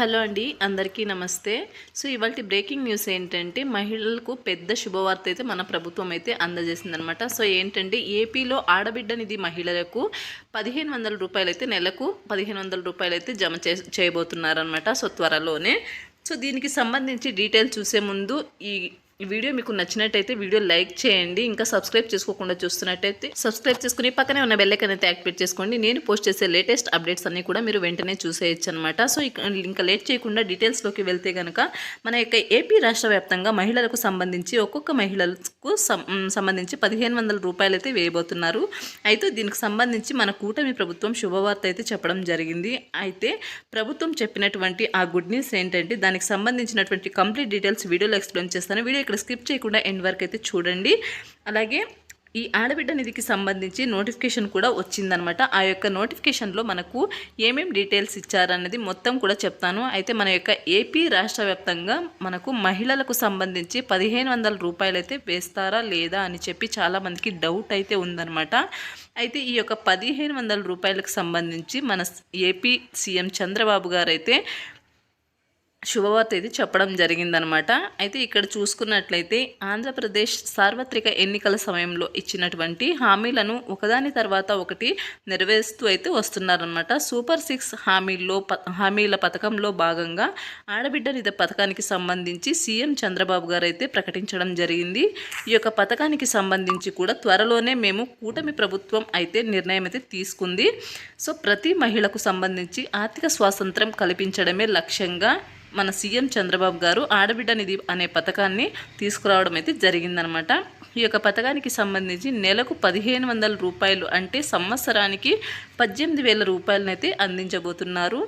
Hello అండి అందరికీ నమస్తే. సో ఇవాళ బ్రేకింగ్ న్యూస్ ఏంటంటే మహిళలకు పెద్ద శుభవార్త అయితే మన ప్రభుత్వం అయితే అందజేసిందనమాట సో ఏంటంటే ఏపీలో ఆడబిడ్డ నిధి మహిళలకు పదిహేను వందల రూపాయలు అయితే నెలకు పదిహేను వందల రూపాయలు అయితే జమ చే చేయబోతున్నారనమాట సో త్వరలోనే. సో దీనికి సంబంధించి డీటెయిల్ చూసే ముందు ఈ ఈ వీడియో మీకు నచ్చినట్టయితే వీడియో లైక్ చేయండి ఇంకా సబ్స్క్రైబ్ చేసుకోకుండా చూస్తున్నట్టయితే సబ్స్క్రైబ్ చేసుకుని పక్కనే ఉన్న బెల్లైకన్ అయితే యాక్టివేట్ చేసుకోండి. నేను పోస్ట్ చేసే లేటెస్ట్ అప్డేట్స్ అన్ని కూడా మీరు వెంటనే చూసేయచ్చు అనమాట సో ఇక- ఇంకా లేట్ చేయకుండా డీటెయిల్స్లోకి వెళ్తే కనుక మన యొక్క ఏపీ రాష్ట్ర వ్యాప్తంగా మహిళలకు సంబంధించి ఒక్కొక్క మహిళలకు సంబంధించి పదిహేను వందల రూపాయలు అయితే వేయబోతున్నారు. అయితే దీనికి సంబంధించి మన కూటమి ప్రభుత్వం శుభవార్త అయితే చెప్పడం జరిగింది. అయితే ప్రభుత్వం చెప్పినటువంటి ఆ గుడ్ న్యూస్ ఏంటంటే దానికి సంబంధించినటువంటి కంప్లీట్ డీటెయిల్స్ వీడియోలో ఎక్స్ప్లెయిన్ చేస్తాను. వీడియో ఇక్కడ స్కిప్ చేయకుండా ఎండ్ వరకు అయితే చూడండి. అలాగే ఈ ఆడబిడ్డ నిధికి సంబంధించి నోటిఫికేషన్ కూడా వచ్చిందనమాట. ఆ యొక్క నోటిఫికేషన్లో మనకు ఏమేం డీటెయిల్స్ ఇచ్చారన్నది మొత్తం కూడా చెప్తాను. అయితే మన యొక్క ఏపీ రాష్ట్ర వ్యాప్తంగా మనకు మహిళలకు సంబంధించి పదిహేను వందల రూపాయలు అయితే వేస్తారా లేదా అని చెప్పి చాలామందికి డౌట్ అయితే ఉందనమాట. అయితే ఈ యొక్క పదిహేను వందల రూపాయలకు సంబంధించి మన ఏపీ సీఎం చంద్రబాబు గారు అయితే శుభవార్త ఇది చెప్పడం జరిగిందనమాట. అయితే ఇక్కడ చూసుకున్నట్లయితే ఆంధ్రప్రదేశ్ సార్వత్రిక ఎన్నికల సమయంలో ఇచ్చినటువంటి హామీలను ఒకదాని తర్వాత ఒకటి నెరవేరుస్తూ అయితే వస్తున్నారనమాట. సూపర్ సిక్స్ హామీల్లో ప- హామీల పథకంలో భాగంగా ఆడబిడ్డ నిధి పథకానికి సంబంధించి సీఎం చంద్రబాబు గారు అయితే ప్రకటించడం జరిగింది. ఈ యొక్క పథకానికి సంబంధించి కూడా త్వరలోనే మేము కూటమి ప్రభుత్వం అయితే నిర్ణయం అయితే తీసుకుంది. సో ప్రతి మహిళకు సంబంధించి ఆర్థిక స్వాతంత్రం కల్పించడమే లక్ష్యంగా మన సీఎం చంద్రబాబు గారు ఆడబిడ్డ నిధి అనే పథకాన్ని తీసుకురావడం అయితే జరిగిందనమాట. ఈ యొక్క పథకానికి సంబంధించి నెలకు పదిహేను వందల రూపాయలు అంటే సంవత్సరానికి పద్దెనిమిది వేల రూపాయలనైతే అందించబోతున్నారు.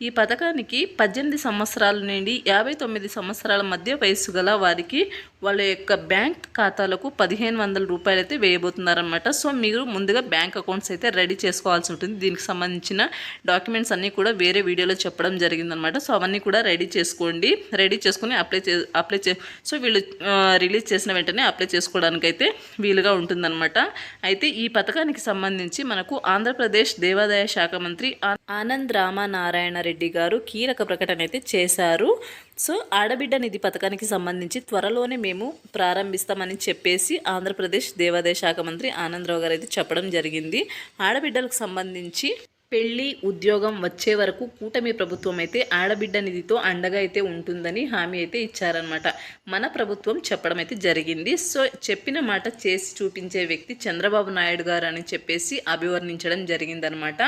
ఈ పథకానికి పద్దెనిమిది సంవత్సరాల నుండి యాభై తొమ్మిది సంవత్సరాల మధ్య వయసు గల వారికి వాళ్ళ యొక్క బ్యాంక్ ఖాతాలకు పదిహేను వందల రూపాయలు అయితే వేయబోతున్నారనమాట సో మీరు ముందుగా బ్యాంక్ అకౌంట్స్ అయితే రెడీ చేసుకోవాల్సి ఉంటుంది. దీనికి సంబంధించిన డాక్యుమెంట్స్ అన్నీ కూడా వేరే వీడియోలో చెప్పడం జరిగిందనమాట సో అవన్నీ కూడా రెడీ చేసుకోండి. రెడీ చేసుకుని అప్లై చే అప్లై చే సో వీళ్ళు రిలీజ్ చేసిన వెంటనే అప్లై చేసుకోవడానికి అయితే వీలుగా ఉంటుందన్నమాట. అయితే ఈ పథకానికి సంబంధించి మనకు ఆంధ్రప్రదేశ్ దేవాదాయ శాఖ మంత్రి ఆ- ఆనంద్ రామనారాయణ రెడ్డి గారు కీలక ప్రకటన అయితే చేశారు. సో ఆడబిడ్డ నిధి పథకానికి సంబంధించి త్వరలోనే మేము ప్రారంభిస్తామని చెప్పేసి ఆంధ్రప్రదేశ్ దేవాదాయ శాఖ మంత్రి ఆనందరావు గారు అయితే చెప్పడం జరిగింది. ఆడబిడ్డలకు సంబంధించి పెళ్ళి ఉద్యోగం వచ్చే వరకు కూటమి ప్రభుత్వం అయితే ఆడబిడ్డ నిధితో అండగా అయితే ఉంటుందని హామీ అయితే ఇచ్చారనమాట మన ప్రభుత్వం చెప్పడం అయితే జరిగింది. సో చెప్పిన మాట చేసి చూపించే వ్యక్తి చంద్రబాబు నాయుడు గారు అని చెప్పేసి అభివర్ణించడం జరిగిందనమాట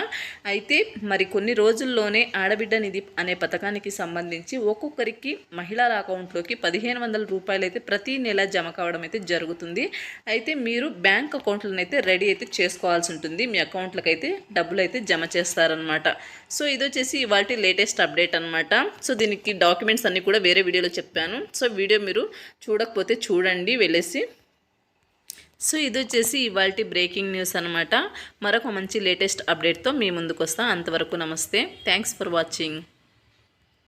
అయితే మరి కొన్ని రోజుల్లోనే ఆడబిడ్డ నిధి అనే పథకానికి సంబంధించి ఒక్కొక్కరికి మహిళల అకౌంట్లోకి పదిహేను వందల రూపాయలు అయితే ప్రతి నెల జమ కావడం అయితే జరుగుతుంది. అయితే మీరు బ్యాంక్ అకౌంట్లను అయితే రెడీ అయితే చేసుకోవాల్సి ఉంటుంది. మీ అకౌంట్లకు అయితే డబ్బులు అయితే జమ చేస్తారనమాట సో ఇది వచ్చేసి ఇవాళ లేటెస్ట్ అప్డేట్ అనమాట సో దీనికి డాక్యుమెంట్స్ అన్నీ కూడా వేరే వీడియోలో చెప్పాను. సో వీడియో మీరు చూడకపోతే చూడండి వెళ్ళేసి. సో ఇది వచ్చేసి ఇవాళ బ్రేకింగ్ న్యూస్ అనమాట మరొక మంచి లేటెస్ట్ అప్డేట్తో మీ ముందుకు వస్తాను అంతవరకు నమస్తే. Thanks for watching.